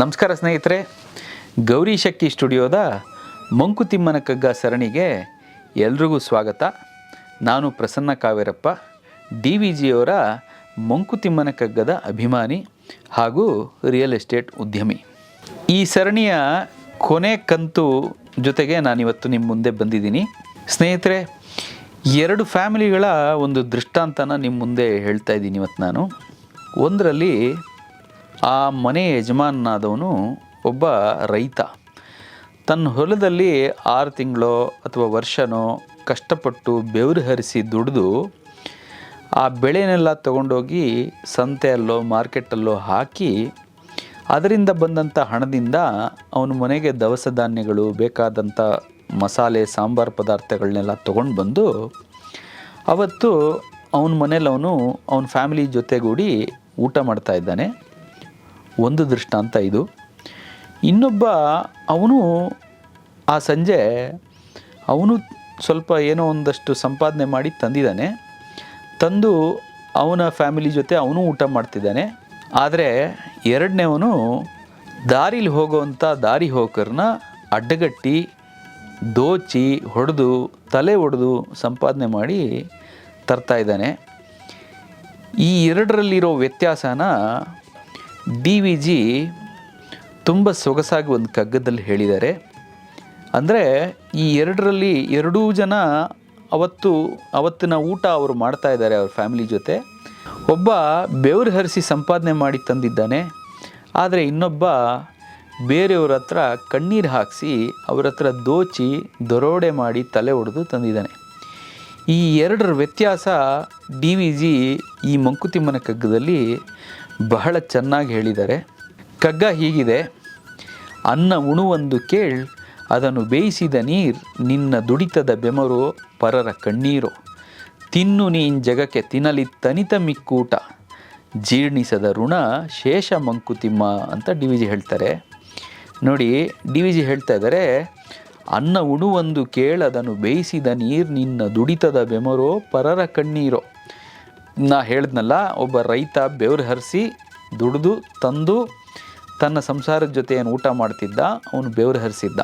ನಮಸ್ಕಾರ ಸ್ನೇಹಿತರೆ, ಗೌರಿ ಶಕ್ತಿ ಸ್ಟುಡಿಯೋದ ಮಂಕುತಿಮ್ಮನ ಕಗ್ಗ ಸರಣಿಗೆ ಎಲ್ರಿಗೂ ಸ್ವಾಗತ. ನಾನು ಪ್ರಸನ್ನ ಕಾವೇರಪ್ಪ, ಡಿ ವಿ ಜಿಯವರ ಮಂಕುತಿಮ್ಮನ ಕಗ್ಗದ ಅಭಿಮಾನಿ ಹಾಗೂ ರಿಯಲ್ ಎಸ್ಟೇಟ್ ಉದ್ಯಮಿ. ಈ ಸರಣಿಯ ಕೊನೆ ಕಂತು ಜೊತೆಗೆ ನಾನಿವತ್ತು ನಿಮ್ಮ ಮುಂದೆ ಬಂದಿದ್ದೀನಿ. ಸ್ನೇಹಿತರೆ, ಎರಡು ಫ್ಯಾಮಿಲಿಗಳ ಒಂದು ದೃಷ್ಟಾಂತನ ನಿಮ್ಮ ಮುಂದೆ ಹೇಳ್ತಾ ಇದ್ದೀನಿ ಇವತ್ತು ನಾನು. ಒಂದರಲ್ಲಿ ಆ ಮನೆ ಯಜಮಾನನಾದವನು ಒಬ್ಬ ರೈತ. ತನ್ನ ಹೊಲದಲ್ಲಿ ಆರು ತಿಂಗಳೋ ಅಥವಾ ವರ್ಷನೋ ಕಷ್ಟಪಟ್ಟು ಬೆವರು ಹರಿಸಿ ದುಡಿದು ಆ ಬೆಳೆನೆಲ್ಲ ತಗೊಂಡೋಗಿ ಸಂತೆಯಲ್ಲೋ ಮಾರ್ಕೆಟಲ್ಲೋ ಹಾಕಿ ಅದರಿಂದ ಬಂದಂಥ ಹಣದಿಂದ ಅವನ ಮನೆಗೆ ದವಸ ಧಾನ್ಯಗಳು ಬೇಕಾದಂಥ ಮಸಾಲೆ, ಸಾಂಬಾರು ಪದಾರ್ಥಗಳನ್ನೆಲ್ಲ ತೊಗೊಂಡು ಬಂದು ಅವತ್ತು ಅವನ ಮನೇಲಿ ಅವನು ಅವನ ಫ್ಯಾಮಿಲಿ ಜೊತೆಗೂಡಿ ಊಟ ಮಾಡ್ತಾ ಇದ್ದಾನೆ. ಒಂದು ದೃಷ್ಟಾಂತ ಇದು. ಇನ್ನೊಬ್ಬ ಅವನು ಆ ಸಂಜೆ ಅವನು ಸ್ವಲ್ಪ ಏನೋ ಒಂದಷ್ಟು ಸಂಪಾದನೆ ಮಾಡಿ ತಂದಿದ್ದಾನೆ. ತಂದು ಅವನ ಫ್ಯಾಮಿಲಿ ಜೊತೆ ಅವನು ಊಟ ಮಾಡ್ತಿದ್ದಾನೆ. ಆದರೆ ಎರಡನೇವನು ದಾರಿಲಿ ಹೋಗೋವಂಥ ದಾರಿ ಹೋಕರನ್ನ ಅಡ್ಡಗಟ್ಟಿ ದೋಚಿ ಹೊಡೆದು ತಲೆ ಒಡೆದು ಸಂಪಾದನೆ ಮಾಡಿ ತರ್ತಾ ಇದ್ದಾನೆ. ಈ ಎರಡರಲ್ಲಿರೋ ವ್ಯತ್ಯಾಸನ ಡಿ ವಿ ಜಿ ತುಂಬ ಸೊಗಸಾಗಿ ಒಂದು ಕಗ್ಗದಲ್ಲಿ ಹೇಳಿದ್ದಾರೆ. ಅಂದರೆ ಈ ಎರಡರಲ್ಲಿ ಎರಡೂ ಜನ ಅವತ್ತು ಅವತ್ತಿನ ಊಟ ಅವರು ಮಾಡ್ತಾ ಇದ್ದಾರೆ ಅವ್ರ ಫ್ಯಾಮಿಲಿ ಜೊತೆ. ಒಬ್ಬ ಬೆವರು ಹರಿಸಿ ಸಂಪಾದನೆ ಮಾಡಿ ತಂದಿದ್ದಾನೆ. ಆದರೆ ಇನ್ನೊಬ್ಬ ಬೇರೆಯವ್ರ ಹತ್ರ ಕಣ್ಣೀರು ಹಾಕಿಸಿ ಅವ್ರ ಹತ್ರ ದೋಚಿ ದರೋಡೆ ಮಾಡಿ ತಲೆ ಒಡೆದು ತಂದಿದ್ದಾನೆ. ಈ ಎರಡರ ವ್ಯತ್ಯಾಸ ಡಿ ವಿ ಜಿ ಈ ಮಂಕುತಿಮ್ಮನ ಕಗ್ಗದಲ್ಲಿ ಬಹಳ ಚೆನ್ನಾಗಿ ಹೇಳಿದ್ದಾರೆ. ಕಗ್ಗ ಹೀಗಿದೆ, ಅನ್ನ ಉಣುವೊಂದು ಕೇಳ್, ಅದನ್ನು ಬೇಯಿಸಿದ ನೀರು ನಿನ್ನ ದುಡಿತದ ಬೆಮರೋ ಪರರ ಕಣ್ಣೀರು. ತಿನ್ನು ನೀನ್ ಜಗಕ್ಕೆ ತಿನ್ನಲಿ ತನಿತ ಮಿಕ್ಕೂಟ. ಜೀರ್ಣಿಸದ ಋಣ ಶೇಷ ಮಂಕುತಿಮ್ಮ ಅಂತ ಡಿ ವಿ ಜಿ ಹೇಳ್ತಾರೆ. ನೋಡಿ, ಡಿ ವಿ ಜಿ ಹೇಳ್ತಾ ಇದ್ದಾರೆ, ಅನ್ನ ಉಣುವೊಂದು ಕೇಳದನು ಬೇಯಿಸಿದ ನೀರು ನಿನ್ನ ದುಡಿತದ ಬೆಮರೋ ಪರರ ಕಣ್ಣೀರೋ. ನಾ ಹೇಳಿದ್ನಲ್ಲ, ಒಬ್ಬ ರೈತ ಬೆವರು ಹರಿಸಿ ದುಡಿದು ತಂದು ತನ್ನ ಸಂಸಾರದ ಜೊತೆ ಏನು ಊಟ ಮಾಡ್ತಿದ್ದ, ಅವನು ಬೆವರು ಹರಿಸಿದ್ದ.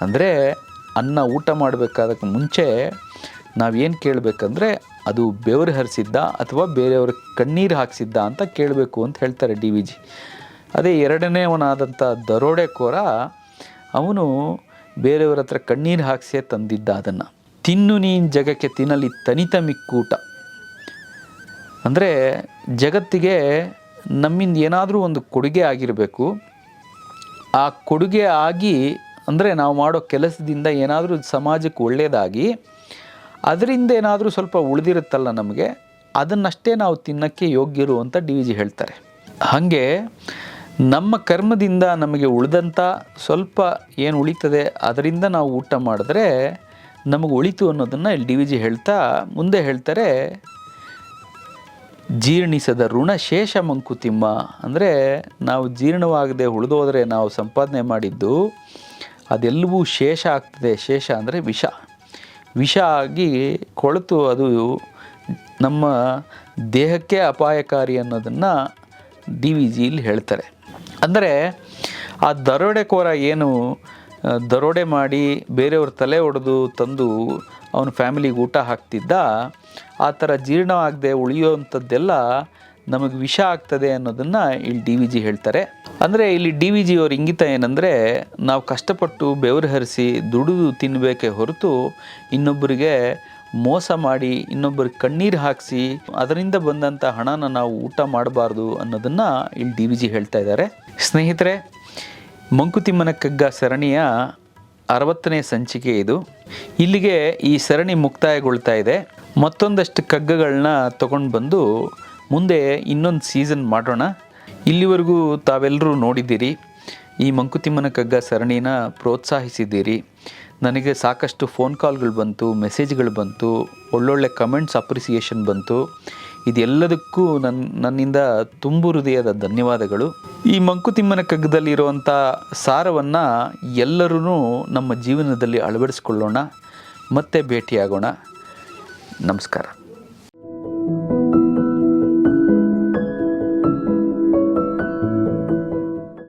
ಅಂದರೆ ಅನ್ನ ಊಟ ಮಾಡಬೇಕಾದಕ್ಕೆ ಮುಂಚೆ ನಾವೇನು ಕೇಳಬೇಕಂದ್ರೆ, ಅದು ಬೆವರು ಹರಿಸಿದ್ದ ಅಥವಾ ಬೇರೆಯವ್ರ ಕಣ್ಣೀರು ಹಾಕ್ಸಿದ್ದ ಅಂತ ಕೇಳಬೇಕು ಅಂತ ಹೇಳ್ತಾರೆ ಡಿ ವಿ ಜಿ. ಅದೇ ಎರಡನೇವನಾದಂಥ ದರೋಡೆಕೋರ, ಅವನು ಬೇರೆಯವ್ರ ಹತ್ರ ಕಣ್ಣೀರು ಹಾಕ್ಸೇ ತಂದಿದ್ದ ಅದನ್ನು. ತಿನ್ನು ನೀನು ಜಗಕ್ಕೆ ತಿನ್ನಲಿ ತನಿತ ಮಿಕ್ಕೂಟ. ಅಂದರೆ ಜಗತ್ತಿಗೆ ನಮ್ಮಿಂದ ಏನಾದರೂ ಒಂದು ಕೊಡುಗೆ ಆಗಿರಬೇಕು. ಆ ಕೊಡುಗೆ ಆಗಿ ಅಂದರೆ ನಾವು ಮಾಡೋ ಕೆಲಸದಿಂದ ಏನಾದರೂ ಸಮಾಜಕ್ಕೆ ಒಳ್ಳೆಯದಾಗಿ ಅದರಿಂದ ಏನಾದರೂ ಸ್ವಲ್ಪ ಉಳಿದಿರುತ್ತಲ್ಲ ನಮಗೆ, ಅದನ್ನಷ್ಟೇ ನಾವು ತಿನ್ನೋಕ್ಕೆ ಯೋಗ್ಯರು ಅಂತ ಡಿ ವಿ ಜಿ ಹೇಳ್ತಾರೆ. ಹಾಗೆ ನಮ್ಮ ಕರ್ಮದಿಂದ ನಮಗೆ ಉಳಿದಂಥ ಸ್ವಲ್ಪ ಏನು ಉಳಿತದೆ, ಅದರಿಂದ ನಾವು ಊಟ ಮಾಡಿದ್ರೆ ನಮಗೆ ಉಳಿತು ಅನ್ನೋದನ್ನು ಇಲ್ಲಿ ಡಿ ವಿ ಜಿ ಹೇಳ್ತಾ ಮುಂದೆ ಹೇಳ್ತಾರೆ ಜೀರ್ಣಿಸದ ಋಣ ಶೇಷ ಮಂಕುತಿಮ್ಮ ಅಂದರೆ ನಾವು ಜೀರ್ಣವಾಗದೆ ಉಳಿದೋದ್ರೆ ನಾವು ಸಂಪಾದನೆ ಮಾಡಿದ್ದು ಅದೆಲ್ಲವೂ ಶೇಷ ಆಗ್ತದೆ. ಶೇಷ ಅಂದರೆ ವಿಷ. ವಿಷ ಆಗಿ ಕೊಳೆತು ಅದು ನಮ್ಮ ದೇಹಕ್ಕೆ ಅಪಾಯಕಾರಿ ಅನ್ನೋದನ್ನು ಡಿ ವಿ ಜಿಯಲ್ಲಿ ಹೇಳ್ತಾರೆ. ಅಂದರೆ ಆ ದರೋಡೆಕೋರ ಏನು ದರೋಡೆ ಮಾಡಿ ಬೇರೆಯವ್ರ ತಲೆ ಒಡೆದು ತಂದು ಅವನ ಫ್ಯಾಮಿಲಿಗೆ ಊಟ ಹಾಕ್ತಿದ್ದ, ಆ ಥರ ಜೀರ್ಣ ಆಗದೆ ಉಳಿಯುವಂಥದ್ದೆಲ್ಲ ನಮಗೆ ವಿಷ ಆಗ್ತದೆ ಅನ್ನೋದನ್ನು ಇಲ್ಲಿ ಡಿ ವಿ ಜಿ ಹೇಳ್ತಾರೆ. ಅಂದರೆ ಇಲ್ಲಿ ಡಿ ವಿ ಜಿ ಅವ್ರ ಇಂಗಿತ ಏನಂದರೆ, ನಾವು ಕಷ್ಟಪಟ್ಟು ಬೆವರು ಹರಿಸಿ ದುಡಿದು ತಿನ್ನಬೇಕೇ ಹೊರತು ಇನ್ನೊಬ್ಬರಿಗೆ ಮೋಸ ಮಾಡಿ ಇನ್ನೊಬ್ಬರಿಗೆ ಕಣ್ಣೀರು ಹಾಕಿಸಿ ಅದರಿಂದ ಬಂದಂಥ ಹಣನ ನಾವು ಊಟ ಮಾಡಬಾರ್ದು ಅನ್ನೋದನ್ನು ಇಲ್ಲಿ ಡಿ ವಿ ಜಿ ಹೇಳ್ತಾ ಇದ್ದಾರೆ. ಸ್ನೇಹಿತರೆ ಮಂಕುತಿಮ್ಮನ ಕಗ್ಗ ಸರಣಿಯ ಅರವತ್ತನೇ ಸಂಚಿಕೆ ಇದು. ಇಲ್ಲಿಗೆ ಈ ಸರಣಿ ಮುಕ್ತಾಯಗೊಳ್ತಾ ಇದೆ. ಮತ್ತೊಂದಷ್ಟು ಕಗ್ಗಗಳನ್ನ ತಗೊಂಡು ಬಂದು ಮುಂದೆ ಇನ್ನೊಂದು ಸೀಸನ್ ಮಾಡೋಣ. ಇಲ್ಲಿವರೆಗೂ ತಾವೆಲ್ಲರೂ ನೋಡಿದ್ದೀರಿ. ಈ ಮಂಕುತಿಮ್ಮನ ಕಗ್ಗ ಸರಣಿನ ಪ್ರೋತ್ಸಾಹಿಸಿದ್ದೀರಿ. ನನಗೆ ಸಾಕಷ್ಟು ಫೋನ್ ಕಾಲ್ಗಳು ಬಂತು, ಮೆಸೇಜ್ಗಳು ಬಂತು, ಒಳ್ಳೊಳ್ಳೆ ಕಮೆಂಟ್ಸ್ ಅಪ್ರಿಸಿಯೇಷನ್ ಬಂತು. ಇದೆಲ್ಲದಕ್ಕೂ ನನ್ನ ನನ್ನಿಂದ ತುಂಬು ಹೃದಯದ ಧನ್ಯವಾದಗಳು. ಈ ಮಂಕುತಿಮ್ಮನ ಕಗ್ಗದಲ್ಲಿರುವಂಥ ಸಾರವನ್ನು ಎಲ್ಲರೂ ನಮ್ಮ ಜೀವನದಲ್ಲಿ ಅಳವಡಿಸ್ಕೊಳ್ಳೋಣ. ಮತ್ತೆ ಭೇಟಿಯಾಗೋಣ. ನಮಸ್ಕಾರ.